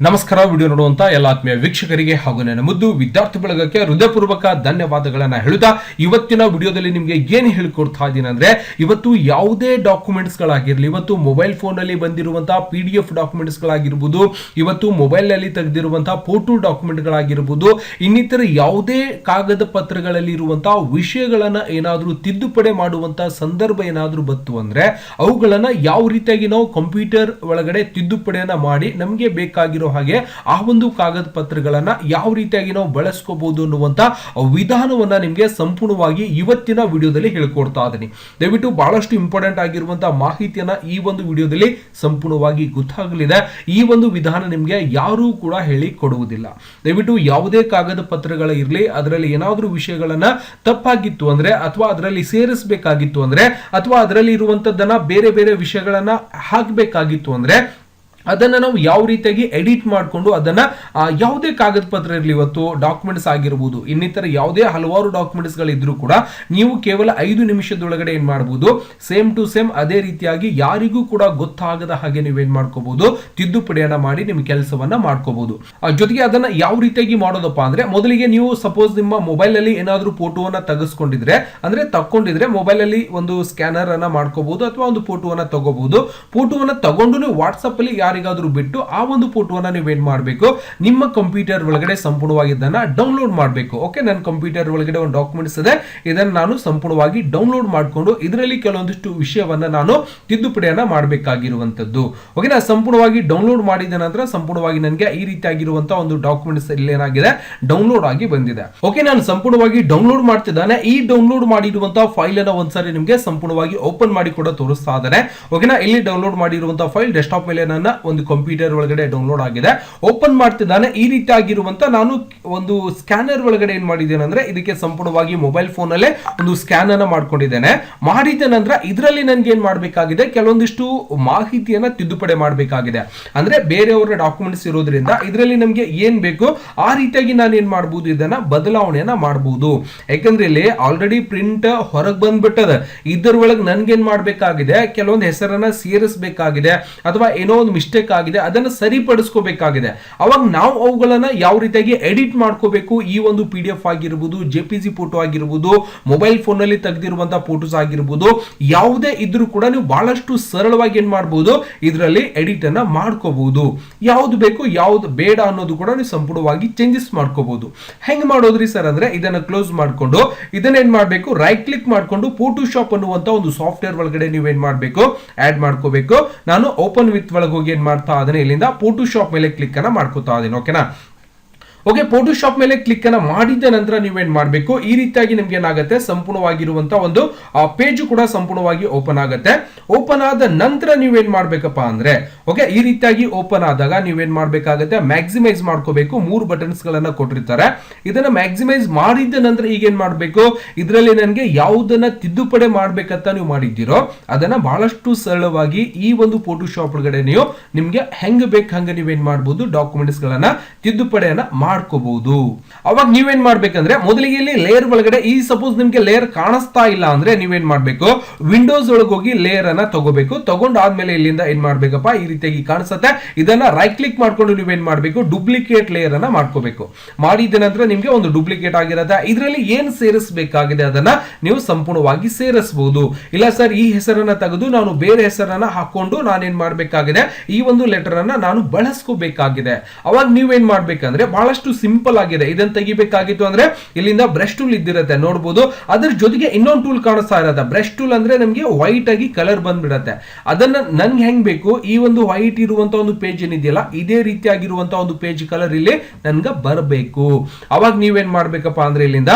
ನಮಸ್ಕಾರ, ವಿಡಿಯೋ ನೋಡುವಂತ ಎಲ್ಲ ಆತ್ಮೀಯ ವೀಕ್ಷಕರಿಗೆ ಹಾಗೂ ನನ್ನ ಮುದ್ದು ವಿದ್ಯಾರ್ಥಿ ಬಳಗಕ್ಕೆ ಹೃದಯಪೂರ್ವಕ ಧನ್ಯವಾದಗಳನ್ನ ಹೇಳುತ್ತಾ ಇವತ್ತಿನ ವಿಡಿಯೋದಲ್ಲಿ ನಿಮಗೆ ಏನು ಹೇಳ್ಕೊಡ್ತಾ ಇದ್ದೀನಿ ಅಂದ್ರೆ, ಇವತ್ತು ಯಾವುದೇ ಡಾಕ್ಯುಮೆಂಟ್ಸ್ ಗಳಾಗಿರ್ಲಿ ಇವತ್ತು ಮೊಬೈಲ್ ಫೋನ್ ಅಲ್ಲಿ ಬಂದಿರುವಂತಹ ಪಿ ಡಿ ಎಫ್ ಡಾಕ್ಯುಮೆಂಟ್ಸ್ ಗಳಾಗಿರ್ಬೋದು ಇವತ್ತು ಮೊಬೈಲ್ನಲ್ಲಿ ತೆಗೆದಿರುವಂತಹ ಫೋಟೋ ಡಾಕ್ಯುಮೆಂಟ್ ಗಳಾಗಿರ್ಬೋದು ಇನ್ನಿತರ ಯಾವುದೇ ಕಾಗದ ಪತ್ರಗಳಲ್ಲಿ ಇರುವಂತಹ ವಿಷಯಗಳನ್ನ ಏನಾದರೂ ತಿದ್ದುಪಡಿ ಮಾಡುವಂತಹ ಸಂದರ್ಭ ಏನಾದರೂ ಬಂತು ಅಂದ್ರೆ, ಅವುಗಳನ್ನ ಯಾವ ರೀತಿಯಾಗಿ ನಾವು ಕಂಪ್ಯೂಟರ್ ಒಳಗಡೆ ತಿದ್ದುಪಡಿಯನ್ನ ಮಾಡಿ ನಮಗೆ ಬೇಕಾಗಿರೋ ಹಾಗೆ ಆ ಒಂದು ಕಾಗದ ಪತ್ರಗಳನ್ನ ಯಾವ ರೀತಿಯಾಗಿ ನಾವು ಬಳಸ್ಕೋಬಹುದು ಅನ್ನುವಂಥ ವಿಧಾನವನ್ನ ನಿಮಗೆ ಸಂಪೂರ್ಣವಾಗಿ ಇವತ್ತಿನ ವಿಡಿಯೋದಲ್ಲಿ ಹೇಳ್ಕೊಡ್ತಾ ಇದ್ದೀನಿ ದಯವಿಟ್ಟು ಬಹಳಷ್ಟು ಇಂಪಾರ್ಟೆಂಟ್ ಆಗಿರುವಂತಹ ಮಾಹಿತಿಯನ್ನ ಈ ಒಂದು ವಿಡಿಯೋದಲ್ಲಿ ಸಂಪೂರ್ಣವಾಗಿ ಗೊತ್ತಾಗಲಿದೆ. ಈ ಒಂದು ವಿಧಾನ ನಿಮಗೆ ಯಾರೂ ಕೂಡ ಹೇಳಿ ಕೊಡುವುದಿಲ್ಲ. ದಯವಿಟ್ಟು ಯಾವುದೇ ಕಾಗದ ಪತ್ರಗಳ ಇರಲಿ, ಅದರಲ್ಲಿ ಏನಾದರೂ ವಿಷಯಗಳನ್ನ ತಪ್ಪಾಗಿತ್ತು ಅಂದ್ರೆ ಅಥವಾ ಅದರಲ್ಲಿ ಸೇರಿಸಬೇಕಾಗಿತ್ತು ಅಂದ್ರೆ ಅಥವಾ ಅದರಲ್ಲಿ ಇರುವಂತದ್ದನ್ನ ಬೇರೆ ಬೇರೆ ವಿಷಯಗಳನ್ನ ಹಾಕಬೇಕಾಗಿತ್ತು ಅಂದ್ರೆ ಅದನ್ನ ನಾವು ಯಾವ ರೀತಿಯಾಗಿ ಎಡಿಟ್ ಮಾಡಿಕೊಂಡು ಅದನ್ನ ಯಾವುದೇ ಕಾಗದ ಪತ್ರ ಇರಲಿ ಇವತ್ತು ಡಾಕ್ಯುಮೆಂಟ್ಸ್ ಆಗಿರ್ಬೋದು, ಇನ್ನಿತರ ಯಾವುದೇ ಹಲವಾರು ಡಾಕ್ಯುಮೆಂಟ್ಸ್ ಗಳಿದ್ರು ಕೂಡ ನೀವು ಕೇವಲ ಐದು ನಿಮಿಷದೊಳಗಡೆ ಏನು ಮಾಡಬಹುದು ಸೇಮ್ ಟು ಸೇಮ್ ಅದೇ ರೀತಿಯಾಗಿ ಯಾರಿಗೂ ಕೂಡ ಗೊತ್ತಾಗದ ಹಾಗೆ ನೀವೇನು ಮಾಡ್ಕೋಬಹುದು ತಿದ್ದುಪಡಿಯನ್ನು ಮಾಡಿ ನಿಮ್ಮ ಕೆಲಸವನ್ನ ಮಾಡ್ಕೋಬಹುದು ಜೊತೆಗೆ ಅದನ್ನ ಯಾವ ರೀತಿಯಾಗಿ ಮಾಡೋದಪ್ಪ ಅಂದ್ರೆ, ಮೊದಲಿಗೆ ನೀವು ಸಪೋಸ್ ನಿಮ್ಮ ಮೊಬೈಲ್ ಅಲ್ಲಿ ಫೋಟೋವನ್ನು ತೆಗೆಸ್ಕೊಂಡಿದ್ರೆ, ಅಂದ್ರೆ ತಕ್ಕೊಂಡಿದ್ರೆ ಮೊಬೈಲ್ ಅಲ್ಲಿ ಒಂದು ಸ್ಕ್ಯಾನರ್ ಅನ್ನ ಮಾಡ್ಕೋಬಹುದು ಅಥವಾ ಒಂದು ಫೋಟೋವನ್ನ ತಗೋಬಹುದು ಫೋಟೋವನ್ನ ತಗೊಂಡು ವಾಟ್ಸಪ್ಪಲ್ಲಿ ಯಾರು ಯಾರಿಗಾದ್ರೂ ಬಿಟ್ಟು ಆ ಒಂದು ಫೋಟೋವನ್ನ ಏನ್ ಮಾಡಬೇಕು? ನಿಮ್ಮ ಕಂಪ್ಯೂಟರ್ ಒಳಗಡೆ ಸಂಪೂರ್ಣವಾಗಿ ಇದನ್ನ ಡೌನ್ಲೋಡ್ ಮಾಡಬೇಕು. ಓಕೆ ನನ್ನ ಕಂಪ್ಯೂಟರ್ ಒಳಗಡೆ ಒಂದು ಡಾಕ್ಯುಮೆಂಟ್ಸ್ ಇದೆ. ಇದನ್ನ ನಾನು ಸಂಪೂರ್ಣವಾಗಿ ಡೌನ್ಲೋಡ್ ಮಾಡಿಕೊಂಡು ಇದರಲ್ಲಿ ಕೆಲವೊಂದಿಷ್ಟು ವಿಷಯವನ್ನ ನಾನು ತಿದ್ದುಪಡಿಯನ್ನ ಮಾಡಬೇಕಾಗಿರುವಂತದ್ದು ಓಕೆ ನಾ ಸಂಪೂರ್ಣವಾಗಿ ಡೌನ್ಲೋಡ್ ಮಾಡಿದ ನಂತರ ಸಂಪೂರ್ಣವಾಗಿ ನನಗೆ ಈ ರೀತಿಯಾಗಿರುವಂತಹ ಒಂದು ಡಾಕ್ಯುಮೆಂಟ್ಸ್ ಇಲ್ಲಿ ಏನಾಗಿದೆ ಡೌನ್ಲೋಡ್ ಆಗಿ ಬಂದಿದೆ. ಓಕೆ ನಾನು ಸಂಪೂರ್ಣವಾಗಿ ಡೌನ್ಲೋಡ್ ಮಾಡ್ತಿದ್ದಾನೆ. ಈ ಡೌನ್ಲೋಡ್ ಮಾಡಿರುವಂತಹ ಫೈಲ್ ಅನ್ನ ಒಂದ್ಸರಿ ನಿಮಗೆ ಸಂಪೂರ್ಣವಾಗಿ ಓಪನ್ ಮಾಡಿ ಕೂಡ ತೋರಿಸ್ತಾ ಇದ್ದಾರೆ ಓಕೆನಾ ಇಲ್ಲಿ ಡೌನ್ಲೋಡ್ ಮಾಡಿರುವಂತಹ ಫೈಲ್ ಡೆಸ್ಕ್ಟಾಪ್ ಮೇಲೆ ನನ್ನ ಒಂದು ಕಂಪ್ಯೂಟರ್ ಒಳಗಡೆ ಡೌನ್ಲೋಡ್ ಆಗಿದೆ. ಓಪನ್ ಮಾಡ್ತಿದ್ದಾನೆ. ಈ ರೀತಿ ಆಗಿರುವಂತ ನಾನು ಒಂದು ಸ್ಕ್ಯಾನರ್ ಒಳಗಡೆ ಏನ್ ಮಾಡಿದ್ದೇನೆ ಅಂದ್ರೆ ಇದಕ್ಕೆ ಸಂಪೂರ್ಣವಾಗಿ ಮೊಬೈಲ್ ಫೋನ್ ಅಲ್ಲೇ ಒಂದು ಸ್ಕ್ಯಾನ್ ಅನ್ನ ಮಾಡ್ಕೊಂಡಿದ್ದೇನೆ. ಮಾಡಿದ ನಂತರ ಇದರಲ್ಲಿ ನನ್ಗೆ ಏನ್ ಮಾಡಬೇಕಾಗಿದೆ? ಕೆಲವೊಂದಿಷ್ಟು ಮಾಹಿತಿಯನ್ನ ತಿದ್ದುಪಡಿ ಮಾಡಬೇಕಾಗಿದೆ. ಅಂದ್ರೆ ಬೇರೆಯವರ ಡಾಕ್ಯುಮೆಂಟ್ಸ್ ಇರೋದ್ರಿಂದ ಇದರಲ್ಲಿ ನಮ್ಗೆ ಏನ್ ಬೇಕು? ಆ ರೀತಿಯಾಗಿ ನಾನು ಏನ್ ಮಾಡಬಹುದು ಇದನ್ನ ಬದಲಾವಣೆಯನ್ನ ಮಾಡಬಹುದು ಯಾಕಂದ್ರೆ ಇಲ್ಲಿ ಆಲ್ರೆಡಿ ಪ್ರಿಂಟ್ ಹೊರಗೆ ಬಂದ್ಬಿಟ್ಟದ. ಇದರ ಒಳಗೆ ನನ್ಗೆ ಏನ್ ಮಾಡಬೇಕಾಗಿದೆ? ಕೆಲವೊಂದು ಹೆಸರನ್ನ ಸೇರಿಸಬೇಕಾಗಿದೆ. ಅಥವಾ ಏನೋ ಒಂದು ಮಿಸ್ಟೇಕ್ ಆಗಿದೆ ಅದನ್ನು ಸರಿಪಡಿಸ್ಕೋಬೇಕಾಗಿದೆ. ಅವಾಗ ನಾವು ಅವುಗಳನ್ನ ಯಾವ ರೀತಿಯಾಗಿ ಎಡಿಟ್ ಮಾಡ್ಕೋಬೇಕು, ಈ ಒಂದು ಪಿ ಡಿ ಎಫ್ ಆಗಿರ್ಬೋದು ಜೆ ಪಿ ಜಿ ಫೋಟೋ ಆಗಿರ್ಬೋದು ಮೊಬೈಲ್ ಫೋನ್ ಅಲ್ಲಿ ತೆಗೆದಿರುವಂತಹ ಫೋಟೋಸ್ ಆಗಿರ್ಬೋದು, ಯಾವುದೇ ಇದ್ರೂ ಕೂಡ ನೀವು ಬಹಳಷ್ಟು ಸರಳವಾಗಿ ಏನ್ ಮಾಡಬಹುದು ಇದರಲ್ಲಿ ಎಡಿಟ್ ಅನ್ನ ಮಾಡ್ಕೋಬಹುದು ಯಾವ್ದು ಬೇಕು ಯಾವ್ದು ಬೇಡ ಅನ್ನೋದು ಕೂಡ ನೀವು ಸಂಪೂರ್ಣವಾಗಿ ಚೇಂಜಸ್ ಮಾಡ್ಕೋಬಹುದು ಹೆಂಗ್ ಮಾಡೋದ್ರಿ ಸರ್ ಅಂದ್ರೆ, ಇದನ್ನ ಕ್ಲೋಸ್ ಮಾಡ್ಕೊಂಡು, ಇದನ್ನ ಏನ್ ಮಾಡಬೇಕು ರೈಟ್ ಕ್ಲಿಕ್ ಮಾಡ್ಕೊಂಡು ಫೋಟೋಶಾಪ್ ಅನ್ನುವಂತ ಒಂದು ಸಾಫ್ಟ್ವೇರ್ ಒಳಗಡೆ ನೀವೇನ್ ಮಾಡಬೇಕು ಆಡ್ ಮಾಡ್ಕೋಬೇಕು. ನಾನು ಓಪನ್ ವಿತ್ ಒಳಗೆ ಹೋಗಿ ಮಾಡ್ತಾ ಇದ್ದೀನಿ ಇಲ್ಲಿಂದ ಫೋಟೋಶಾಪ್ ಮೇಲೆ ಕ್ಲಿಕ್ ಅನ್ನ ಮಾಡ್ಕೋತಾ ಇದೀನಿ ಓಕೆನಾ ಓಕೆ ಫೋಟೋಶಾಪ್ ಮೇಲೆ ಕ್ಲಿಕ್ ಅನ್ನ ಮಾಡಿದ ನಂತರ ನೀವೇನ್ ಮಾಡಬೇಕು? ಈ ರೀತಿಯಾಗಿ ನಿಮ್ಗೆ ಏನಾಗುತ್ತೆ? ಸಂಪೂರ್ಣವಾಗಿರುವಂತ ಒಂದು ಪೇಜ್ ಕೂಡ ಸಂಪೂರ್ಣವಾಗಿ ಓಪನ್ ಆಗುತ್ತೆ. ಓಪನ್ ಆದ ನಂತರ ನೀವೇನ್ ಮಾಡ್ಬೇಕಪ್ಪ ಅಂದ್ರೆ ಓಕೆ ಈ ರೀತಿಯಾಗಿ ಓಪನ್ ಆದಾಗ ನೀವೇನ್ ಮಾಡ್ಬೇಕಾಗತ್ತೆ? ಮ್ಯಾಕ್ಸಿಮೈಸ್ ಮಾಡ್ಕೋಬೇಕು. ಮೂರು ಬಟನ್ಸ್ ಗಳನ್ನ ಕೊಟ್ಟಿರ್ತಾರೆ. ಇದನ್ನ ಮ್ಯಾಕ್ಸಿಮೈಸ್ ಮಾಡಿದ ನಂತರ ಈಗ ಏನ್ ಮಾಡ್ಬೇಕು? ಇದರಲ್ಲಿ ನನಗೆ ಯಾವುದನ್ನ ತಿದ್ದುಪಡಿ ಮಾಡ್ಬೇಕಂತ ನೀವು ಮಾಡಿದ್ದೀರೋ, ಅದನ್ನ ಬಹಳಷ್ಟು ಸರಳವಾಗಿ ಈ ಒಂದು ಫೋಟೋಶಾಪ್ ಒಳಗಡೆ ನೀವು ನಿಮ್ಗೆ ಹೆಂಗ್ ಬೇಕು ಹಂಗ ನೀವೇನ್ ಮಾಡ್ಬೋದು? ಡಾಕ್ಯುಮೆಂಟ್ಸ್ ಗಳನ್ನ ತಿದ್ದುಪಡಿಯನ್ನ ಮಾಡ್ಕೋಬಹುದು. ಅವಾಗ ನೀವೇನ್ ಮಾಡ್ಬೇಕಂದ್ರೆ ಮೊದಲಿಗೆ ಇಲ್ಲಿ ಲೇಯರ್ ಒಳಗಡೆ ಈ ಸಪೋಸ್ ನಿಮ್ಗೆ ಲೇಯರ್ ಕಾಣಿಸ್ತಾ ಇಲ್ಲ ಅಂದ್ರೆ ನೀವೇನ್ ಮಾಡ್ಬೇಕು? ವಿಂಡೋಸ್ ಒಳಗೆ ಹೋಗಿ ಲೇಯರ್ ಅನ್ನ ತಗೋಬೇಕು. ತಗೊಂಡಾದ್ಮೇಲೆ ಇಲ್ಲಿಂದ ಏನ್ ಮಾಡ್ಬೇಕಪ್ಪ? ಈ ರೀತಿಯಾಗಿ ಕಾಣಿಸುತ್ತೆ. ಇದನ್ನ ರೈಟ್ ಕ್ಲಿಕ್ ಮಾಡ್ಕೊಂಡು ನೀವೇನ್ ಮಾಡ್ಬೇಕು? ಡೂಪ್ಲಿಕೇಟ್ ಲೇಯರ್ ಅನ್ನ ಮಾಡ್ಕೋಬೇಕು. ಮಾಡಿದ ನಂತರ ನಿಮ್ಗೆ ಒಂದು ಡೂಪ್ಲಿಕೇಟ್ ಆಗಿರುತ್ತೆ. ಇದರಲ್ಲಿ ಏನ್ ಸೇರಿಸಬೇಕಾಗಿದೆ ಅದನ್ನ ನೀವು ಸಂಪೂರ್ಣವಾಗಿ ಸೇರಿಸಬಹುದು ಇಲ್ಲ ಸರ್ ಈ ಹೆಸರನ್ನ ತೆಗೆದು ನಾನು ಬೇರೆ ಹೆಸರನ್ನ ಹಾಕೊಂಡು ನಾನೇನ್ ಮಾಡ್ಬೇಕಾಗಿದೆ? ಈ ಒಂದು ಲೆಟರ್ ಅನ್ನ ನಾನು ಬಳಸ್ಕೋಬೇಕಾಗಿದೆ. ಅವಾಗ ನೀವೇನ್ ಮಾಡ್ಬೇಕಂದ್ರೆ ಬಹಳಷ್ಟು ಸಿಂಪಲ್ ಆಗಿದೆ. ಇದನ್ನ ತೆಗಿಬೇಕಾಗಿತ್ತು ಅಂದ್ರೆ ಇಲ್ಲಿಂದ ಬ್ರಷ್ ಟೂಲ್ ಇದ್ದಿರುತ್ತೆ ನೋಡಬಹುದು ಅದ್ರ ಜೊತೆಗೆ ಇನ್ನೊಂದು ಟೂಲ್ ಕಾಣಿಸ್ತಾ ಇರತ್ತೆ. ಬ್ರಷ್ ಟೂಲ್ ಅಂದ್ರೆ ನಮಗೆ ವೈಟ್ ಆಗಿ ಕಲರ್ ಬಂದ್ಬಿಡತ್ತೆ. ಅದನ್ನ ನನ್ಗೆ ಹೆಂಗ್ ಬೇಕು? ಈ ಒಂದು ವೈಟ್ ಇರುವಂತ ಒಂದು ಪೇಜ್ ಏನಿದೆಯಲ್ಲ, ಇದೇ ರೀತಿಯಾಗಿರುವಂತ ಒಂದು ಪೇಜ್ ಕಲರ್ ಇಲ್ಲಿ ನನ್ಗೆ ಬರಬೇಕು. ಅವಾಗ ನೀವೇನ್ ಮಾಡ್ಬೇಕಪ್ಪ ಅಂದ್ರೆ ಇಲ್ಲಿಂದ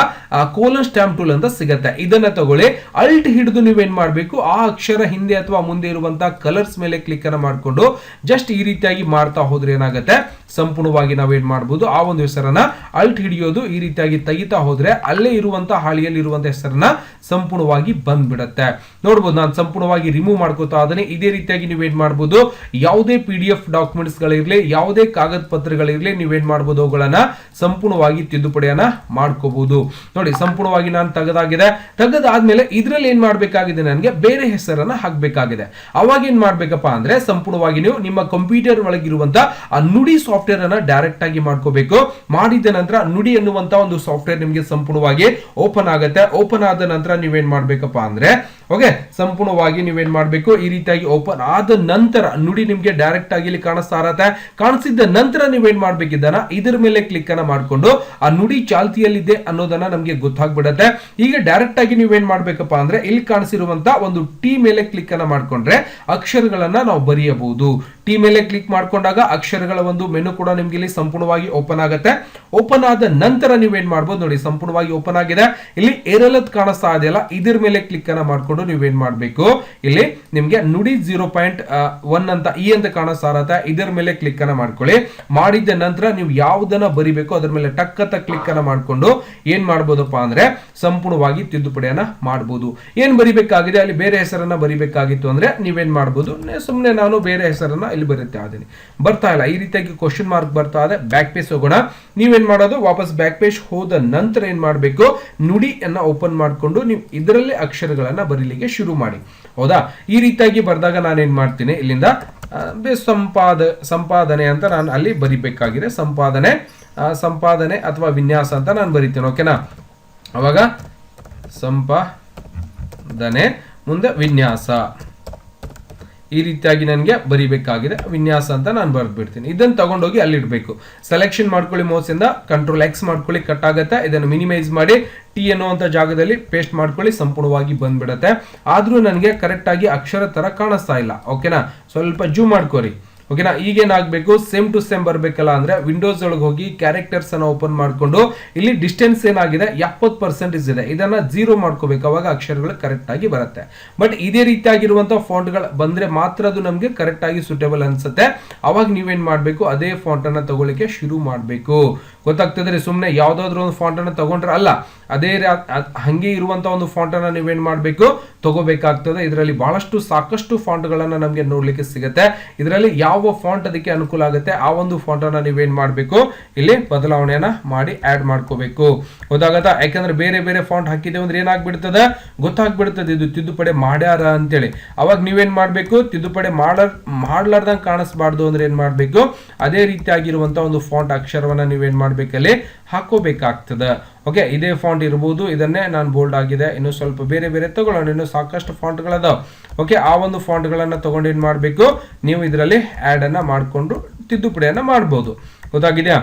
ಕೋಲನ್ ಸ್ಟ್ಯಾಂಪ್ ಟೂಲ್ ಅಂತ ಸಿಗತ್ತೆ. ಇದನ್ನ ತಗೊಳ್ಳಿ. ಅಲ್ಟ್ ಹಿಡಿದು ನೀವೇನ್ ಮಾಡ್ಬೇಕು? ಆ ಅಕ್ಷರ ಹಿಂದೆ ಅಥವಾ ಮುಂದೆ ಇರುವಂತ ಕಲರ್ಸ್ ಮೇಲೆ ಕ್ಲಿಕ್ ಅನ್ನ ಮಾಡ್ಕೊಂಡು ಜಸ್ಟ್ ಈ ರೀತಿಯಾಗಿ ಮಾಡ್ತಾ ಹೋದ್ರೆ ಏನಾಗುತ್ತೆ? ಸಂಪೂರ್ಣವಾಗಿ ನಾವೇನ್ ಮಾಡ್ಬೋದು? ಆ ಒಂದು ಒಂದು ಹೆಸರನ್ನ ಅಲ್ಟ್ ಹಿಡಿಯೋದು ಈ ರೀತಿಯಾಗಿ ತೆಗಿತಾ ಹೋದ್ರೆ ಅಲ್ಲೇ ಇರುವಂತ ಹಾಳಿಯಲ್ಲಿ ಇರುವಂತ ಹೆಸರನ್ನ ಸಂಪೂರ್ಣವಾಗಿ ಬಂದ್ಬಿಡತ್ತೆ. ನೋಡ್ಬೋದು ನಾನು ಸಂಪೂರ್ಣವಾಗಿ ರಿಮೂವ್ ಮಾಡ್ಕೋತಾ ಅದನ್ನೇ ಇದೇ ರೀತಿಯಾಗಿ ನೀವು ಏನ್ ಮಾಡ್ಬೋದು? ಯಾವುದೇ ಪಿ ಡಿ ಎಫ್ ಡಾಕ್ಯುಮೆಂಟ್ಸ್ ಗಳಿರ್ಲಿ, ಯಾವುದೇ ಕಾಗದ ಪತ್ರಗಳಿರ್ಲಿ ನೀವೇನ್ ಮಾಡ್ಬೋದು? ಅವುಗಳನ್ನ ಸಂಪೂರ್ಣವಾಗಿ ತಿದ್ದುಪಡಿಯನ್ನ ಮಾಡ್ಕೋಬಹುದು ನೋಡಿ, ಸಂಪೂರ್ಣವಾಗಿ ನಾನು ತೆಗೆದಾಗಿದೆ. ತೆಗೆದಾದ್ಮೇಲೆ ಇದ್ರಲ್ಲಿ ಏನ್ ಮಾಡ್ಬೇಕಾಗಿದೆ ನನಗೆ? ಬೇರೆ ಹೆಸರನ್ನ ಹಾಕ್ಬೇಕಾಗಿದೆ. ಅವಾಗ ಏನ್ ಮಾಡ್ಬೇಕಪ್ಪ ಅಂದ್ರೆ ಸಂಪೂರ್ಣವಾಗಿ ನೀವು ನಿಮ್ಮ ಕಂಪ್ಯೂಟರ್ ಒಳಗಿರುವಂತ ಆ ನುಡಿ ಸಾಫ್ಟ್ವೇರ್ ಅನ್ನ ಡೈರೆಕ್ಟ್ ಆಗಿ ಮಾಡ್ಕೋಬೇಕು. ಮಾಡಿದ ನಂತರ ನುಡಿ ಎನ್ನುವಂತ ಒಂದು ಸಾಫ್ಟ್ವೇರ್ ನಿಮಗೆ ಸಂಪೂರ್ಣವಾಗಿ ಓಪನ್ ಆಗುತ್ತೆ. ಓಪನ್ ಆದ ನಂತರ ನೀವೇನ್ ಮಾಡ್ಬೇಕಪ್ಪ ಅಂದ್ರೆ ಓಕೆ ಸಂಪೂರ್ಣವಾಗಿ ನೀವೇನ್ ಮಾಡ್ಬೇಕು? ಈ ರೀತಿಯಾಗಿ ಓಪನ್ ಆದ ನಂತರ ನುಡಿ ನಿಮ್ಗೆ ಡೈರೆಕ್ಟ್ ಆಗಿ ಇಲ್ಲಿ ಕಾಣಿಸ್ತಾ ಇರತ್ತೆ ಕಾಣಿಸಿದ ನಂತರ ನೀವೇನ್ ಮಾಡ್ಬೇಕಿದ್ದಾನ ಇದ್ರ ಮೇಲೆ ಕ್ಲಿಕ್ ಅನ್ನ ಮಾಡ್ಕೊಂಡು ಆ ನುಡಿ ಚಾಲ್ತಿಯಲ್ಲಿದೆ ಅನ್ನೋದನ್ನ ನಮ್ಗೆ ಗೊತ್ತಾಗ್ಬಿಡತ್ತೆ. ಈಗ ಡೈರೆಕ್ಟ್ ಆಗಿ ನೀವೇನ್ ಮಾಡ್ಬೇಕಪ್ಪ ಅಂದ್ರೆ, ಇಲ್ಲಿ ಕಾಣಿಸಿರುವಂತ ಒಂದು ಟಿ ಮೇಲೆ ಕ್ಲಿಕ್ ಅನ್ನ ಮಾಡ್ಕೊಂಡ್ರೆ ಅಕ್ಷರಗಳನ್ನ ನಾವು ಬರೆಯಬಹುದು. ಟಿ ಮೇಲೆ ಕ್ಲಿಕ್ ಮಾಡ್ಕೊಂಡಾಗ ಅಕ್ಷರಗಳ ಒಂದು ಮೆನು ಕೂಡ ನಿಮ್ಗೆ ಇಲ್ಲಿ ಸಂಪೂರ್ಣವಾಗಿ ಓಪನ್ ಆಗುತ್ತೆ. ಓಪನ್ ಆದ ನಂತರ ನೀವೇನ್ ಮಾಡ್ಬೋದು ನೋಡಿ, ಸಂಪೂರ್ಣವಾಗಿ ಓಪನ್ ಆಗಿದೆ. ಇಲ್ಲಿ ಏರಲತ್ ಕಾಣಿಸ್ತಾ ಇದೆಯಲ್ಲ ಇದ್ರ ಮೇಲೆ ಕ್ಲಿಕ್ ಅನ್ನ ಮಾಡ್ಕೊಂಡು ನೀವೇನ್ ಮಾಡ್ಬೇಕು? ಇಲ್ಲಿ ನಿಮ್ಗೆ ನುಡಿ ಜೀರೋ ಪಾಯಿಂಟ್ ಒನ್ ಅಂತ, ಈ ಅಂತ ಕಾಣಿಸ್ತಾ ಇರತ್ತೆ ಇದರ ಮೇಲೆ ಕ್ಲಿಕ್ ಅನ್ನ ಮಾಡ್ಕೊಳ್ಳಿ. ಮಾಡಿದ ನಂತರ ನೀವು ಯಾವ್ದನ್ನ ಬರಿಬೇಕು, ಅದ್ರ ಮೇಲೆ ಟಕ್ಕತ್ತ ಕ್ಲಿಕ್ ಅನ್ನ ಮಾಡ್ಕೊಂಡು ಏನ್ ಮಾಡ್ಬೋದಪ್ಪ ಅಂದ್ರೆ ಸಂಪೂರ್ಣವಾಗಿ ತಿದ್ದುಪಡಿಯನ್ನ ಮಾಡ್ಬೋದು. ಏನ್ ಬರಿಬೇಕಾಗಿದೆ? ಅಲ್ಲಿ ಬೇರೆ ಹೆಸರನ್ನ ಬರಿಬೇಕಾಗಿತ್ತು ಅಂದ್ರೆ ನೀವೇನ್ ಮಾಡ್ಬೋದು? ಸುಮ್ಮನೆ ನಾನು ಬೇರೆ ಹೆಸರನ್ನ ಇಲ್ಲಿ ಬರುತ್ತೆ ಅದನ್ನ ಬರ್ತಾ ಇಲ್ಲ. ಈ ರೀತಿಯಾಗಿ ಕ್ವಶನ್ ಮಾರ್ಕ್ ಬರ್ತಾ ಇದೆ. ಬ್ಯಾಕ್ ಪೇಜ್ ಹೋಗೋಣ. ನೀವೇನ್ ಮಾಡೋದು? ವಾಪಸ್ ಬ್ಯಾಕ್ ಪೇಜ್ ಹೋದ ನಂತರ ಏನ್ ನುಡಿ ಅನ್ನ ಓಪನ್ ಮಾಡ್ಕೊಂಡು ನೀವು ಇದರಲ್ಲಿ ಅಕ್ಷರಗಳನ್ನ ಬರೀಲಿಕ್ಕೆ ಶುರು ಮಾಡಿ. ಹೌದಾ? ಈ ರೀತಿಯಾಗಿ ಬರೆದಾಗ ನಾನು ಏನ್ ಮಾಡ್ತೀನಿ? ಇಲ್ಲಿಂದ ಸಂಪಾದ, ಸಂಪಾದನೆ ಅಂತ ನಾನು ಅಲ್ಲಿ ಬರಿಬೇಕಾಗಿದೆ. ಸಂಪಾದನೆ ಸಂಪಾದನೆ ಅಥವಾ ವಿನ್ಯಾಸ ಅಂತ ನಾನು ಬರಿತೇನೆ ಓಕೆನಾ ಅವಾಗ ಸಂಪಾದನೆ, ಮುಂದೆ ವಿನ್ಯಾಸ. ಈ ರೀತಿಯಾಗಿ ನನಗೆ ಬರಿಬೇಕಾಗಿದೆ. ವಿನ್ಯಾಸ ಅಂತ ನಾನು ಬರೆದ್ಬಿಡ್ತೀನಿ. ಇದನ್ನು ತಗೊಂಡೋಗಿ ಅಲ್ಲಿಡಬೇಕು. ಸೆಲೆಕ್ಷನ್ ಮಾಡ್ಕೊಳ್ಳಿ ಮೌಸಿಂದ ಕಂಟ್ರೋಲ್ ಎಕ್ಸ್ ಮಾಡ್ಕೊಳ್ಳಿ ಕಟ್ ಆಗುತ್ತೆ. ಇದನ್ನು ಮಿನಿಮೈಸ್ ಮಾಡಿ ಟಿ ಅನ್ನುವಂಥ ಜಾಗದಲ್ಲಿ ಪೇಸ್ಟ್ ಮಾಡ್ಕೊಳ್ಳಿ, ಸಂಪೂರ್ಣವಾಗಿ ಬಂದ್ಬಿಡುತ್ತೆ. ಆದರೂ ನನಗೆ ಕರೆಕ್ಟಾಗಿ ಅಕ್ಷರ ಥರ ಕಾಣಿಸ್ತಾ ಇಲ್ಲ. ಓಕೆನಾ ಸ್ವಲ್ಪ ಜೂಮ್ ಮಾಡ್ಕೊರಿ. ಓಕೆನಾ ಈಗೇನಾಗಬೇಕು ಸೇಮ್ ಟು ಸೇಮ್ ಬರಬೇಕಲ್ಲ ಅಂದ್ರೆ ವಿಂಡೋಸ್ ಒಳಗೆ ಹೋಗಿ ಕ್ಯಾರೆಕ್ಟರ್ಸ್ ಅನ್ನು ಓಪನ್ ಮಾಡಿಕೊಂಡು ಇಲ್ಲಿ ಡಿಸ್ಟೆನ್ಸ್ ಏನಾಗಿದೆ? ಎಪ್ಪತ್ತು ಪರ್ಸೆಂಟೇಜ್ ಇದೆ. ಇದನ್ನ ಜೀರೋ ಮಾಡ್ಕೋಬೇಕು. ಅವಾಗ ಅಕ್ಷರಗಳು ಕರೆಕ್ಟಾಗಿ ಬರುತ್ತೆ. ಬಟ್ ಇದೇ ರೀತಿಯಾಗಿರುವಂಥ ಫಾಂಟ್ಗಳು ಬಂದ್ರೆ ಮಾತ್ರ ಅದು ನಮಗೆ ಕರೆಕ್ಟಾಗಿ ಸೂಟೇಬಲ್ ಅನ್ಸುತ್ತೆ. ಅವಾಗ ನೀವೇನು ಮಾಡಬೇಕು? ಅದೇ ಫಾಂಟ್ ತಗೊಳ್ಳಿಕ್ಕೆ ಶುರು ಮಾಡಬೇಕು. ಗೊತ್ತಾಗ್ತದ್ರೆ ಸುಮ್ಮನೆ ಯಾವ್ದಾದ್ರು ಒಂದು ಫಾಂಟ್ ಅನ್ನ ತಗೊಂಡ್ರೆ ಅಲ್ಲ, ಅದೇ ರಾ- ಹಂಗೆ ಇರುವಂತ ಒಂದು ಫಾಂಟ್ ಅನ್ನ ನೀವೇನ್ ಮಾಡಬೇಕು? ತಗೋಬೇಕಾಗ್ತದೆ. ಇದರಲ್ಲಿ ಬಹಳಷ್ಟು ಸಾಕಷ್ಟು ಫಾಂಟ್ ಗಳನ್ನ ನಮಗೆ ನೋಡಲಿಕ್ಕೆ ಸಿಗುತ್ತೆ. ಇದರಲ್ಲಿ ಯಾವ ಫಾಂಟ್ ಅದಕ್ಕೆ ಅನುಕೂಲ ಆಗುತ್ತೆ, ಆ ಒಂದು ಫಾಂಟ್ ಅನ್ನ ನೀವೇನ್ ಮಾಡಬೇಕು? ಇಲ್ಲಿ ಬದಲಾವಣೆಯನ್ನ ಮಾಡಿ ಆಡ್ ಮಾಡ್ಕೋಬೇಕು. ಗೊತ್ತಾಗತ್ತಾ? ಯಾಕಂದ್ರೆ ಬೇರೆ ಬೇರೆ ಫಾಂಟ್ ಹಾಕಿದ್ದೇವೆ ಅಂದ್ರೆ ಏನಾಗ್ಬಿಡ್ತದೆ? ಗೊತ್ತಾಗ್ಬಿಡ್ತದೆ. ಇದು ತಿದ್ದುಪಡಿ ಮಾಡ್ಯಾರ ಅಂತೇಳಿ. ಅವಾಗ ನೀವೇನ್ ಮಾಡಬೇಕು? ತಿದ್ದುಪಡಿ ಮಾಡ ಮಾಡ್ಲಾರ್ದಂಗ್ ಕಾಣಿಸ್ಬಾರ್ದು ಅಂದ್ರೆ ಏನ್ ಮಾಡಬೇಕು? ಅದೇ ರೀತಿಯಾಗಿರುವಂಥ ಒಂದು ಫಾಂಟ್ ಅಕ್ಷರವನ್ನ ನೀವೇನ್ ಮಾಡ್ಬೇಕಲ್ಲಿ ಹಾಕೋಬೇಕಾಗ್ತದೆ. ಓಕೆ ಇದೇ ಫಾಂಟ್ ಇರ್ಬೋದು, ಇದನ್ನೇ ನಾನು ಬೋಲ್ಡ್ ಆಗಿದೆ. ಇನ್ನು ಸ್ವಲ್ಪ ಬೇರೆ ಬೇರೆ ತಗೊಳ್ಳೋಣ, ಇನ್ನು ಸಾಕಷ್ಟು ಫಾಂಟ್ಗಳದಾವ ಓಕೆ ಆ ಒಂದು ಫಾಂಟ್ಗಳನ್ನು ತಗೊಂಡು ಏನು ಮಾಡಬೇಕು? ನೀವು ಇದರಲ್ಲಿ ಆ್ಯಡನ್ನು ಮಾಡಿಕೊಂಡು ತಿದ್ದುಪಡಿಯನ್ನು ಮಾಡ್ಬೋದು. ಗೊತ್ತಾಗಿದೆಯಾ?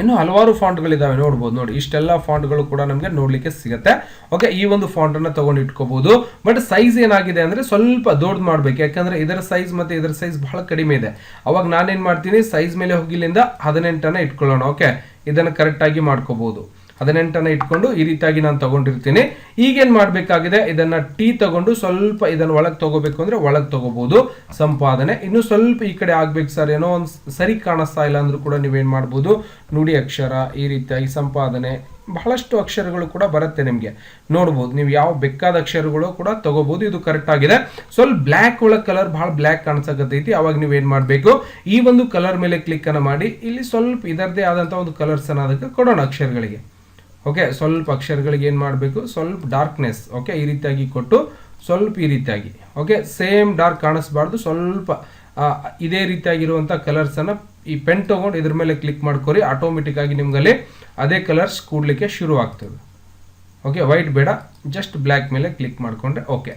ಇನ್ನು ಹಲವಾರು ಫಾಂಟ್ಗಳಿದ್ದಾವೆ ನೋಡ್ಬೋದು, ನೋಡಿ, ಇಷ್ಟೆಲ್ಲ ಫಾಂಟ್ಗಳು ಕೂಡ ನಮಗೆ ನೋಡಲಿಕ್ಕೆ ಸಿಗುತ್ತೆ. ಓಕೆ ಈ ಒಂದು ಫಾಂಟ್ ಅನ್ನ ತಗೊಂಡು ಇಟ್ಕೋಬಹುದು ಬಟ್ ಸೈಜ್ ಏನಾಗಿದೆ ಅಂದ್ರೆ ಸ್ವಲ್ಪ ದೊಡ್ಡದು ಮಾಡಬೇಕು. ಯಾಕಂದ್ರೆ ಇದರ ಸೈಜ್ ಮತ್ತೆ ಇದರ ಸೈಜ್ ಬಹಳ ಕಡಿಮೆ ಇದೆ. ಅವಾಗ ನಾನೇನು ಮಾಡ್ತೀನಿ ಸೈಜ್ ಮೇಲೆ ಹೋಗಿಲಿಂದ ಹದಿನೆಂಟನ್ನು ಇಟ್ಕೊಳ್ಳೋಣ ಓಕೆ ಇದನ್ನು ಕರೆಕ್ಟಾಗಿ ಮಾಡ್ಕೋಬಹುದು ಹದಿನೆಂಟನ್ನ ಇಟ್ಕೊಂಡು ಈ ರೀತಿಯಾಗಿ ನಾನು ತಗೊಂಡಿರ್ತೀನಿ. ಈಗೇನು ಮಾಡಬೇಕಾಗಿದೆ? ಇದನ್ನ ಟೀ ತಗೊಂಡು ಸ್ವಲ್ಪ ಇದನ್ನ ಒಳಗೆ ತಗೋಬೇಕು ಅಂದ್ರೆ ಒಳಗೆ ತಗೋಬಹುದು ಸಂಪಾದನೆ. ಇನ್ನು ಸ್ವಲ್ಪ ಈ ಕಡೆ ಆಗ್ಬೇಕು ಸರ್. ಏನೋ ಒಂದು ಸರಿ ಕಾಣಿಸ್ತಾ ಇಲ್ಲ ಅಂದ್ರೂ ಕೂಡ ನೀವೇನು ಮಾಡ್ಬೋದು? ನುಡಿ ಅಕ್ಷರ, ಈ ರೀತಿಯಾಗಿ ಸಂಪಾದನೆ. ಬಹಳಷ್ಟು ಅಕ್ಷರಗಳು ಕೂಡ ಬರುತ್ತೆ ನಿಮಗೆ. ನೋಡ್ಬೋದು. ನೀವು ಯಾವ ಬೇಕಾದ ಅಕ್ಷರಗಳು ಕೂಡ ತಗೋಬಹುದು ಇದು ಕರೆಕ್ಟ್ ಆಗಿದೆ. ಸ್ವಲ್ಪ ಬ್ಲ್ಯಾಕ್ ಒಳಗೆ ಕಲರ್ ಬಹಳ ಬ್ಲ್ಯಾಕ್ ಕಾಣಿಸಕತ್ತೈತಿ. ಅವಾಗ ನೀವು ಏನು ಮಾಡಬೇಕು? ಈ ಒಂದು ಕಲರ್ ಮೇಲೆ ಕ್ಲಿಕ್ ಅನ್ನ ಮಾಡಿ, ಇಲ್ಲಿ ಸ್ವಲ್ಪ ಇದರದೇ ಆದಂಥ ಒಂದು ಕಲರ್ಸ್ ಅದಕ್ಕೆ ಕೊಡೋಣ ಅಕ್ಷರಗಳಿಗೆ. ಓಕೆ ಸ್ವಲ್ಪ ಅಕ್ಷರಗಳಿಗೆ ಏನು ಮಾಡಬೇಕು? ಸ್ವಲ್ಪ ಡಾರ್ಕ್ನೆಸ್ ಓಕೆ ಈ ರೀತಿಯಾಗಿ ಕೊಟ್ಟು ಸ್ವಲ್ಪ ಈ ರೀತಿಯಾಗಿ ಓಕೆ ಸೇಮ್ ಡಾರ್ಕ್ ಕಾಣಿಸ್ಬಾರ್ದು. ಸ್ವಲ್ಪ ಇದೇ ರೀತಿಯಾಗಿರುವಂಥ ಕಲರ್ಸನ್ನು ಈ ಪೆನ್ ತೊಗೊಂಡು ಇದ್ರ ಮೇಲೆ ಕ್ಲಿಕ್ ಮಾಡ್ಕೊರಿ. ಆಟೋಮೆಟಿಕ್ ಆಗಿ ನಿಮ್ಗಲ್ಲಿ ಅದೇ ಕಲರ್ಸ್ ಕೂಡಲಿಕ್ಕೆ ಶುರು ಆಗ್ತದೆ ಓಕೆ ವೈಟ್ ಬೇಡ ಜಸ್ಟ್ ಬ್ಲ್ಯಾಕ್ ಮೇಲೆ ಕ್ಲಿಕ್ ಮಾಡಿಕೊಂಡ್ರೆ ಓಕೆ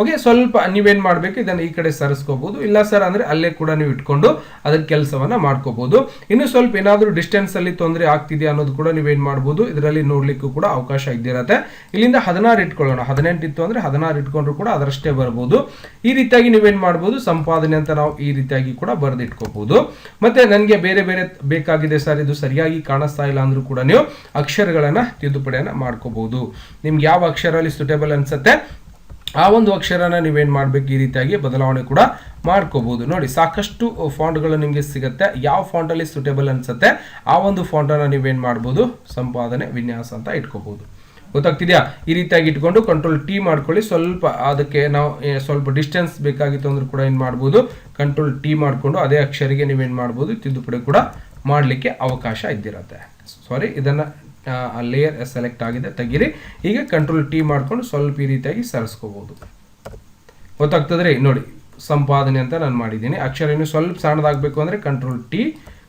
ಓಕೆ, ಸ್ವಲ್ಪ ನೀವೇನು ಮಾಡಬೇಕು? ಇದನ್ನು ಈ ಕಡೆ ಸರಿಸ್ಕೋಬಹುದು. ಇಲ್ಲ ಸರ್ ಅಂದರೆ ಅಲ್ಲೇ ಕೂಡ ನೀವು ಇಟ್ಕೊಂಡು ಅದಕ್ಕೆ ಕೆಲಸವನ್ನು ಮಾಡ್ಕೋಬಹುದು. ಇನ್ನು ಸ್ವಲ್ಪ ಏನಾದರೂ ಡಿಸ್ಟೆನ್ಸಲ್ಲಿ ತೊಂದರೆ ಆಗ್ತಿದೆಯಾ ಅನ್ನೋದು ಕೂಡ ನೀವೇನು ಮಾಡ್ಬೋದು? ಇದರಲ್ಲಿ ನೋಡಲಿಕ್ಕೂ ಕೂಡ ಅವಕಾಶ ಇದ್ದಿರತ್ತೆ. ಇಲ್ಲಿಂದ ಹದಿನಾರು ಇಟ್ಕೊಳ್ಳೋಣ. ಹದಿನೆಂಟು ಇತ್ತು ಅಂದರೆ ಹದಿನಾರು ಇಟ್ಕೊಂಡ್ರು ಕೂಡ ಅದರಷ್ಟೇ ಬರ್ಬೋದು. ಈ ರೀತಿಯಾಗಿ ನೀವೇನು ಮಾಡ್ಬೋದು? ಸಂಪಾದನೆ ಅಂತ ನಾವು ಈ ರೀತಿಯಾಗಿ ಕೂಡ ಬರೆದಿಟ್ಕೋಬಹುದು. ಮತ್ತೆ ನನಗೆ ಬೇರೆ ಬೇರೆ ಬೇಕಾಗಿದೆ ಸರ್. ಇದು ಸರಿಯಾಗಿ ಕಾಣಿಸ್ತಾ ಇಲ್ಲ ಅಂದ್ರೂ ಕೂಡ ನೀವು ಅಕ್ಷರಗಳನ್ನು ತಿದ್ದುಪಡಿಯನ್ನು ಮಾಡ್ಕೋಬಹುದು. ನಿಮ್ಗೆ ಯಾವ ಅಕ್ಷರ ಅಲ್ಲಿ ಸುಟೇಬಲ್ ಅನ್ಸುತ್ತೆ? ಆ ಒಂದು ಅಕ್ಷರನ ನೀವೇನು ಮಾಡಬೇಕು ಈ ರೀತಿಯಾಗಿ ಬದಲಾವಣೆ ಕೂಡ ಮಾಡ್ಕೋಬಹುದು ನೋಡಿ, ಸಾಕಷ್ಟು ಫಾಂಟ್ಗಳು ನಿಮಗೆ ಸಿಗುತ್ತೆ. ಯಾವ ಫಾಂಟಲ್ಲಿ ಸೂಟೇಬಲ್ ಅನ್ಸುತ್ತೆ, ಆ ಒಂದು ಫಾಂಟನ್ನು ನೀವೇನು ಮಾಡ್ಬೋದು? ಸಂಪಾದನೆ, ವಿನ್ಯಾಸ ಅಂತ ಇಟ್ಕೋಬಹುದು ಗೊತ್ತಾಗ್ತಿದ್ಯಾ? ಈ ರೀತಿಯಾಗಿ ಇಟ್ಕೊಂಡು ಕಂಟ್ರೋಲ್ ಟಿ ಮಾಡ್ಕೊಳ್ಳಿ. ಸ್ವಲ್ಪ ಅದಕ್ಕೆ ನಾವು ಸ್ವಲ್ಪ ಡಿಸ್ಟೆನ್ಸ್ ಬೇಕಾಗಿತ್ತು ಅಂದ್ರೂ ಕೂಡ ಏನು ಮಾಡ್ಬೋದು? ಕಂಟ್ರೋಲ್ ಟಿ ಮಾಡಿಕೊಂಡು ಅದೇ ಅಕ್ಷರಿಗೆ ನೀವೇನು ಮಾಡ್ಬೋದು? ತಿದ್ದುಪಡಿ ಕೂಡ ಮಾಡಲಿಕ್ಕೆ ಅವಕಾಶ ಇದ್ದಿರತ್ತೆ. ಸಾರಿ ಇದನ್ನು ಲೇಯರ್ ಸೆಲೆಕ್ಟ್ ಆಗಿದೆ, ತೆಗೀರಿ. ಈಗ ಕಂಟ್ರೋಲ್ ಟಿ ಮಾಡ್ಕೊಂಡು ಸ್ವಲ್ಪ ಈ ರೀತಿಯಾಗಿ ಸರಿಸ್ಕೋಬೋದು. ಗೊತ್ತಾಗ್ತದ್ರಿ? ನೋಡಿ, ಸಂಪಾದನೆ ಅಂತ ನಾನು ಮಾಡಿದ್ದೀನಿ. ಅಕ್ಷರ ಇನ್ನು ಸ್ವಲ್ಪ ಸಣ್ಣದಾಗಬೇಕು ಅಂದರೆ ಕಂಟ್ರೋಲ್ ಟಿ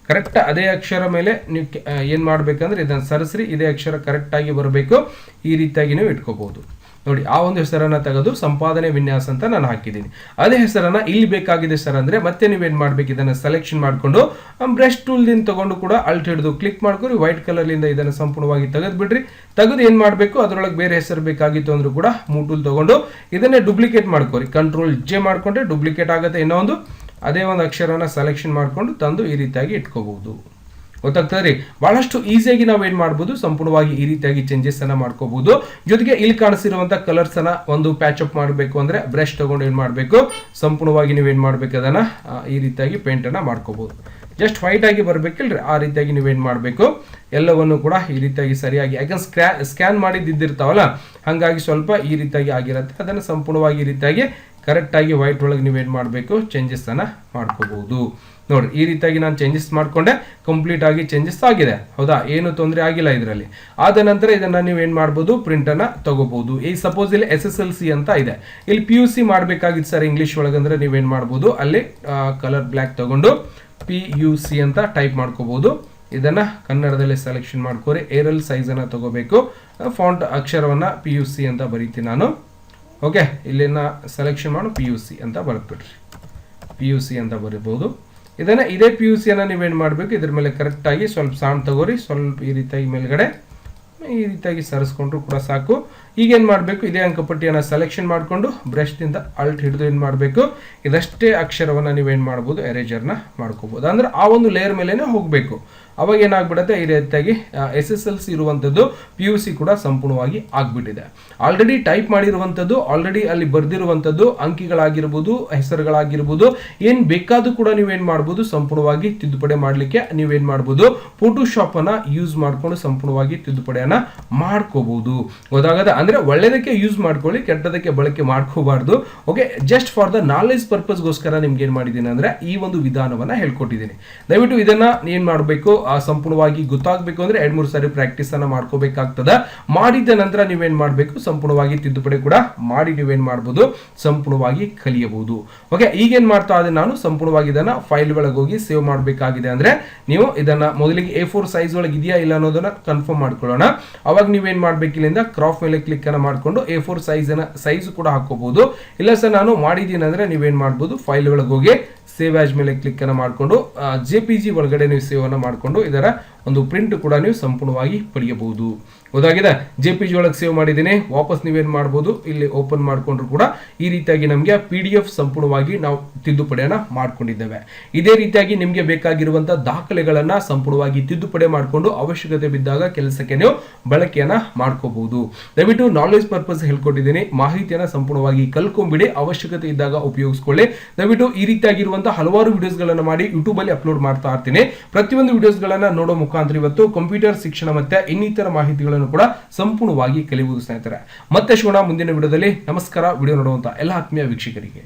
ಕರೆಕ್ಟ್ ಅದೇ ಅಕ್ಷರ ಮೇಲೆ ನೀವು ಏನು ಮಾಡಬೇಕಂದ್ರೆ ಇದನ್ನು ಸರಿಸ್ರಿ, ಇದೇ ಅಕ್ಷರ ಕರೆಕ್ಟಾಗಿ ಬರಬೇಕು. ಈ ರೀತಿಯಾಗಿ ನೀವು ಇಟ್ಕೋಬಹುದು ನೋಡಿ, ಆ ಒಂದು ಹೆಸರನ್ನು ತೆಗೆದು ಸಂಪಾದನೆ ವಿನ್ಯಾಸ ಅಂತ ನಾನು ಹಾಕಿದ್ದೀನಿ. ಅದೇ ಹೆಸರನ್ನು ಇಲ್ಲಿ ಬೇಕಾಗಿದೆ ಸರ್ ಅಂದ್ರೆ ಮತ್ತೆ ನೀವೇನು ಮಾಡ್ಬೇಕು? ಇದನ್ನ ಸೆಲೆಕ್ಷನ್ ಮಾಡಿಕೊಂಡು ಬ್ರಷ್ ಟೂಲ್ದಿಂದ ತಗೊಂಡು ಕೂಡ ಅಲ್ಟ್ ಹಿಡಿದು ಕ್ಲಿಕ್ ಮಾಡ್ಕೊರಿ. ವೈಟ್ ಕಲರ್ಲಿಂದ ಇದನ್ನು ಸಂಪೂರ್ಣವಾಗಿ ತೆಗೆದು ಬಿಡ್ರಿ ತೆಗೆದು ಏನು ಮಾಡಬೇಕು? ಅದರೊಳಗೆ ಬೇರೆ ಹೆಸರು ಬೇಕಾಗಿತ್ತು ಅಂದರೂ ಕೂಡ ಮೂಟೂಲ್ ತಗೊಂಡು ಇದನ್ನೇ ಡುಪ್ಲಿಕೇಟ್ ಮಾಡ್ಕೊರಿ. ಕಂಟ್ರೋಲ್ ಜೆ ಮಾಡ್ಕೊಂಡ್ರೆ ಡುಪ್ಲಿಕೇಟ್ ಆಗುತ್ತೆ ಇನ್ನೊಂದು ಅದೇ ಒಂದು ಅಕ್ಷರನ ಸೆಲೆಕ್ಷನ್ ಮಾಡಿಕೊಂಡು ತಂದು ಈ ರೀತಿಯಾಗಿ ಇಟ್ಕೋಬಹುದು. ಗೊತ್ತಾಗ್ತದೆ ರೀ. ಬಹಳಷ್ಟು ಈಸಿಯಾಗಿ ನಾವು ಏನು ಮಾಡ್ಬೋದು, ಸಂಪೂರ್ಣವಾಗಿ ಈ ರೀತಿಯಾಗಿ ಚೇಂಜಸ್ ಅನ್ನ ಮಾಡ್ಕೋಬಹುದು ಜೊತೆಗೆ ಇಲ್ಲಿ ಕಾಣಿಸಿರುವಂತ ಕಲರ್ಸ್ ಅನ್ನ ಒಂದು ಪ್ಯಾಚ್ ಅಪ್ ಮಾಡಬೇಕು ಅಂದ್ರೆ ಬ್ರಷ್ ತಗೊಂಡು ಏನು ಮಾಡಬೇಕು, ಸಂಪೂರ್ಣವಾಗಿ ನೀವು ಮಾಡ್ಬೇಕು ಅದನ್ನ ಈ ರೀತಿಯಾಗಿ ಪೇಂಟ್ ಅನ್ನ ಮಾಡ್ಕೋಬಹುದು ಜಸ್ಟ್ ವೈಟ್ ಆಗಿ ಬರ್ಬೇಕಿಲ್ರಿ, ಆ ರೀತಿಯಾಗಿ ನೀವೇನು ಮಾಡಬೇಕು, ಎಲ್ಲವನ್ನು ಕೂಡ ಈ ರೀತಿಯಾಗಿ ಸರಿಯಾಗಿ ಯಾಕಂದ್ರೆ ಸ್ಕ್ರಾ ಸ್ಕ್ಯಾನ್ ಮಾಡಿದ್ದಿರ್ತಾವಲ್ಲ ಹಾಗಾಗಿ ಸ್ವಲ್ಪ ಈ ರೀತಿಯಾಗಿ ಆಗಿರುತ್ತೆ. ಅದನ್ನು ಸಂಪೂರ್ಣವಾಗಿ ಈ ರೀತಿಯಾಗಿ ಕರೆಕ್ಟಾಗಿ ವೈಟ್ ಒಳಗೆ ನೀವೇನು ಮಾಡಬೇಕು? ಚೇಂಜಸ್ ಅನ್ನ ಮಾಡ್ಕೋಬಹುದು ನೋಡಿ ಈ ರೀತಿಯಾಗಿ ನಾನು ಚೇಂಜಸ್ ಮಾಡಿಕೊಂಡೆ ಕಂಪ್ಲೀಟ್ ಆಗಿ ಚೇಂಜಸ್ ಆಗಿದೆ. ಹೌದಾ? ಏನು ತೊಂದರೆ ಆಗಿಲ್ಲ ಇದರಲ್ಲಿ. ಆದ ನಂತರ ಇದನ್ನ ನೀವೇನು ಮಾಡ್ಬೋದು? ಪ್ರಿಂಟನ್ನು ತಗೋಬಹುದು ಈ ಸಪೋಸ್ ಇಲ್ಲಿ ಎಸ್ ಎಸ್ ಎಲ್ ಸಿ ಅಂತ ಇದೆ. ಇಲ್ಲಿ ಪಿ ಯು ಸಿ ಮಾಡಬೇಕಾಗಿತ್ತು ಸರ್ ಇಂಗ್ಲೀಷ್ ಒಳಗಂದ್ರೆ ನೀವೇನು ಮಾಡ್ಬೋದು? ಅಲ್ಲಿ ಕಲರ್ ಬ್ಲ್ಯಾಕ್ ತಗೊಂಡು ಪಿ ಯು ಸಿ ಅಂತ ಟೈಪ್ ಮಾಡ್ಕೋಬಹುದು ಇದನ್ನು ಕನ್ನಡದಲ್ಲಿ ಸೆಲೆಕ್ಷನ್ ಮಾಡ್ಕೋರಿ. ಏರಲ್ ಸೈಜನ್ನು ತಗೋಬೇಕು. ಫಾಂಟ್ ಅಕ್ಷರವನ್ನು ಪಿ ಯು ಸಿ ಅಂತ ಬರೀತೀನಿ ನಾನು. ಓಕೆ ಇಲ್ಲಿನ ಸೆಲೆಕ್ಷನ್ ಮಾಡು ಪಿ ಯು ಸಿ ಅಂತ ಬರೆದ್ಬಿಟ್ರಿ ಪಿ ಯು ಸಿ ಅಂತ ಬರೀಬಹುದು. ಇದನ್ನ ಇದೇ ಪಿ ಯು ಸಿಯನ್ನು ನೀವೇನು ಮಾಡಬೇಕು? ಇದ್ರ ಮೇಲೆ ಕರೆಕ್ಟಾಗಿ ಸ್ವಲ್ಪ ಸಾಂಡ್ ತಗೋರಿ. ಸ್ವಲ್ಪ ಈ ರೀತಿಯಾಗಿ ಮೇಲ್ಗಡೆ ಈ ರೀತಿಯಾಗಿ ಸರಿಸ್ಕೊಂಡ್ರು ಕೂಡ ಸಾಕು. ಈಗೇನು ಮಾಡಬೇಕು? ಇದೇ ಅಂಕಪಟ್ಟಿಯನ್ನು ಸೆಲೆಕ್ಷನ್ ಮಾಡಿಕೊಂಡು ಬ್ರಷ್ನಿಂದ ಅಲ್ಟ್ ಹಿಡಿದು ಏನು ಮಾಡಬೇಕು? ಇದಷ್ಟೇ ಅಕ್ಷರವನ್ನು ನೀವೇನು ಮಾಡ್ಬೋದು? ಎರೇಜರ್ನ ಮಾಡ್ಕೋಬೋದು. ಅಂದ್ರೆ ಆ ಒಂದು ಲೇಯರ್ ಮೇಲೇ ಹೋಗಬೇಕು. ಅವಾಗ ಏನಾಗ್ಬಿಡುತ್ತೆ? ಈ ರೀತಿಯಾಗಿ ಎಸ್ ಎಸ್ ಎಲ್ ಸಿ ಇರುವಂಥದ್ದು ಪಿ ಯು ಸಿ ಕೂಡ ಸಂಪೂರ್ಣವಾಗಿ ಆಗ್ಬಿಟ್ಟಿದೆ. ಆಲ್ರೆಡಿ ಟೈಪ್ ಮಾಡಿರುವಂಥದ್ದು ಆಲ್ರೆಡಿ ಅಲ್ಲಿ ಬರೆದಿರುವಂಥದ್ದು ಅಂಕಿಗಳಾಗಿರ್ಬೋದು, ಹೆಸರುಗಳಾಗಿರ್ಬೋದು, ಏನು ಬೇಕಾದ್ರೂ ಕೂಡ ನೀವೇನು ಮಾಡ್ಬೋದು? ಸಂಪೂರ್ಣವಾಗಿ ತಿದ್ದುಪಡಿ ಮಾಡಲಿಕ್ಕೆ ನೀವೇನು ಮಾಡ್ಬೋದು? ಫೋಟೋಶಾಪ್ ಅನ್ನ ಯೂಸ್ ಮಾಡ್ಕೊಂಡು ಸಂಪೂರ್ಣವಾಗಿ ತಿದ್ದುಪಡಿಯನ್ನ ಮಾಡ್ಕೋಬಹುದು ಗೊತ್ತಾಗದ ಅಂದ್ರೆ ಒಳ್ಳೆಯದಕ್ಕೆ ಯೂಸ್ ಮಾಡ್ಕೊಳ್ಳಿ ಕೆಟ್ಟದಕ್ಕೆ ಬಳಕೆ ಮಾಡ್ಕೋಬಾರ್ದು. Okay just for the knowledge ಪರ್ಪಸ್ಗೋಸ್ಕರ ನಿಮ್ಗೆ ಏನು ಮಾಡಿದ್ದೀನಿ ಅಂದ್ರೆ ಈ ಒಂದು ವಿಧಾನವನ್ನ ಹೇಳ್ಕೊಟ್ಟಿದ್ದೀನಿ. ದಯವಿಟ್ಟು ಇದನ್ನ ಏನು ಮಾಡಬೇಕು ಸಂಪೂರ್ಣವಾಗಿ ಗೊತ್ತಾಗಬೇಕು ಅಂದ್ರೆ ಎರಡ್ ಮೂರು ಸಾರಿ ಪ್ರಾಕ್ಟೀಸ್ ಅನ್ನ ಮಾಡ್ಕೋಬೇಕಾಗ್ತದ. ಮಾಡಿದ ನಂತರ ನೀವೇನ್ ಮಾಡಬೇಕು, ಸಂಪೂರ್ಣವಾಗಿ ತಿದ್ದುಪಡಿ ಕೂಡ ಮಾಡಿ ನೀವೇನ್ ಮಾಡ್ಬೋದು, ಸಂಪೂರ್ಣವಾಗಿ ಕಲಿಯಬಹುದು. ಓಕೆ ಈಗೇನ್ ಮಾಡ್ತಾ ಇದ್ದೀನಿ ನಾನು, ಸಂಪೂರ್ಣವಾಗಿ ಇದನ್ನ ಫೈಲ್ ಒಳಗೆ ಹೋಗಿ ಸೇವ್ ಮಾಡಬೇಕಾಗಿದೆ ಅಂದ್ರೆ ನೀವು ಇದನ್ನ ಮೊದಲಿಗೆ ಎ ಫೋರ್ ಸೈಜ್ ಒಳಗೆ ಇದೆಯಾ ಇಲ್ಲ ಅನ್ನೋದನ್ನ ಕನ್ಫರ್ಮ್ ಮಾಡ್ಕೊಳ್ಳೋಣ. ಅವಾಗ ನೀವೇನ್ ಮಾಡಬೇಕಿಲ್ಲಿಂದ ಕ್ರಾಪ್ ಮೇಲೆ ಕ್ಲಿಕ್ ಅನ್ನ ಮಾಡ್ಕೊಂಡು ಎ ಫೋರ್ ಸೈಜ್ ಸೈಜ್ ಕೂಡ ಹಾಕೋಬಹುದು ಇಲ್ಲ ಸರ್ ನಾನು ಮಾಡಿದ್ದೀನಿ ಅಂದ್ರೆ ನೀವೇನ್ ಮಾಡ್ಬೋದು? ಫೈಲ್ ಒಳಗೆ ಹೋಗಿ ಸೇವ್ ಆಜ್ ಮೇಲೆ ಕ್ಲಿಕ್ ಅನ್ನು ಮಾಡಿಕೊಂಡು ಜೆ ಪಿ ಜಿ ಒಳಗಡೆ ನೀವು ಸೇವ್ ಅನ್ನು ಮಾಡಿಕೊಂಡು ಇದರ ಒಂದು ಪ್ರಿಂಟ್ ಕೂಡ ನೀವು ಸಂಪೂರ್ಣವಾಗಿ ಪಡೆಯಬಹುದು. ಹೋದಾಗಿದೆ ಜೆ ಪಿ ಜಿ ಒಳಗೆ ಸೇವ್ ಮಾಡಿದ್ದೀನಿ. ವಾಪಸ್ ನೀವೇನು ಮಾಡ್ಬೋದು? ಇಲ್ಲಿ ಓಪನ್ ಮಾಡಿಕೊಂಡ್ರು ಕೂಡ ಈ ರೀತಿಯಾಗಿ ನಮಗೆ ಪಿ ಡಿ ಎಫ್ ಸಂಪೂರ್ಣವಾಗಿ ನಾವು ತಿದ್ದುಪಡಿಯನ್ನು ಮಾಡ್ಕೊಂಡಿದ್ದೇವೆ. ಇದೇ ರೀತಿಯಾಗಿ ನಿಮಗೆ ಬೇಕಾಗಿರುವಂಥ ದಾಖಲೆಗಳನ್ನು ಸಂಪೂರ್ಣವಾಗಿ ತಿದ್ದುಪಡಿ ಮಾಡಿಕೊಂಡು ಅವಶ್ಯಕತೆ ಬಿದ್ದಾಗ ಕೆಲಸಕ್ಕೆ ನೀವು ಬಳಕೆಯನ್ನು ಮಾಡ್ಕೋಬಹುದು. ದಯವಿಟ್ಟು ನಾಲೆಜ್ ಪರ್ಪಸ್ ಹೇಳ್ಕೊಟ್ಟಿದ್ದೀನಿ ಮಾಹಿತಿಯನ್ನು ಸಂಪೂರ್ಣವಾಗಿ ಕಲ್ಕೊಂಬಿಡಿ ಅವಶ್ಯಕತೆ ಇದ್ದಾಗ ಉಪಯೋಗಿಸ್ಕೊಳ್ಳಿ. ದಯವಿಟ್ಟು ಈ ರೀತಿಯಾಗಿರುವಂಥ ಹಲವಾರು ವಿಡಿಯೋಸ್ಗಳನ್ನು ಮಾಡಿ ಯೂಟ್ಯೂಬಲ್ಲಿ ಅಪ್ಲೋಡ್ ಮಾಡ್ತಾ ಇರ್ತೀನಿ. ಪ್ರತಿಯೊಂದು ವಿಡಿಯೋಸ್ಗಳನ್ನು ನೋಡೋ ಮುಖಾಂತರ ಇವತ್ತು ಕಂಪ್ಯೂಟರ್ ಶಿಕ್ಷಣ ಮತ್ತೆ ಇನ್ನಿತರ ಮಾಹಿತಿಗಳನ್ನು ಕೂಡ ಸಂಪೂರ್ಣವಾಗಿ ಕಲಿಯುವುದು ಸ್ನೇಹಿತರೆ ಮತ್ತೆ ಶಿವಣ ಮುಂದಿನ ವಿಡಿಯೋದಲ್ಲಿ ನಮಸ್ಕಾರ. ವಿಡಿಯೋ ನೋಡುವಂತ ಎಲ್ಲ ಆತ್ಮೀಯ ವೀಕ್ಷಕರಿಗೆ.